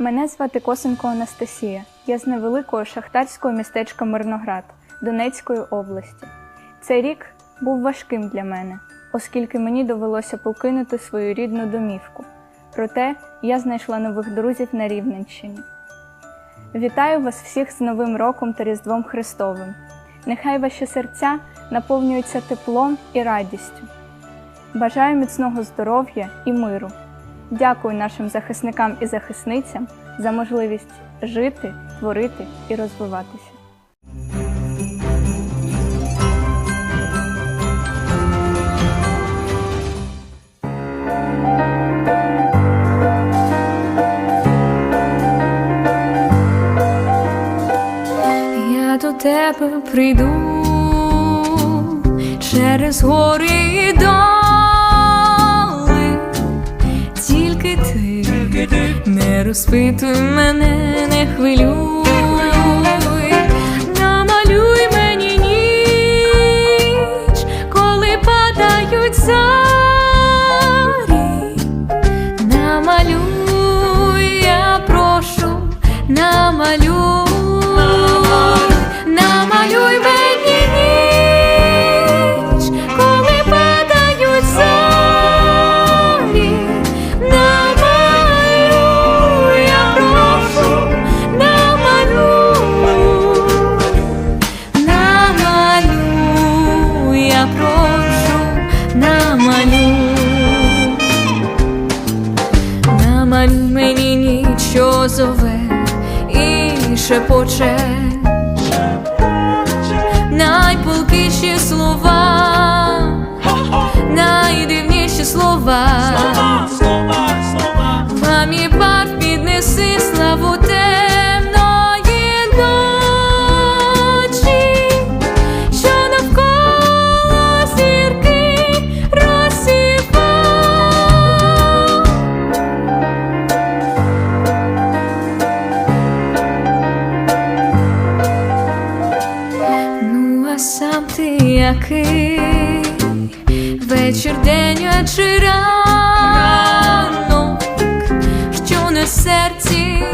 Мене звати Косенко Анастасія. Я з невеликого шахтарського містечка Мирноград Донецької області. Цей рік був важким для мене, оскільки мені довелося покинути свою рідну домівку. Проте я знайшла нових друзів на Рівненщині. Вітаю вас всіх з Новим роком та Різдвом Христовим. Нехай ваші серця наповнюються теплом і радістю. Бажаю міцного здоров'я і миру. Дякую нашим захисникам і захисницям за можливість жити, творити і розвиватися. Я до тебе прийду через гори і доли, не розпитуй мене, не хвилюй, шепоче ти який вечір день вечір ранок, що на серці.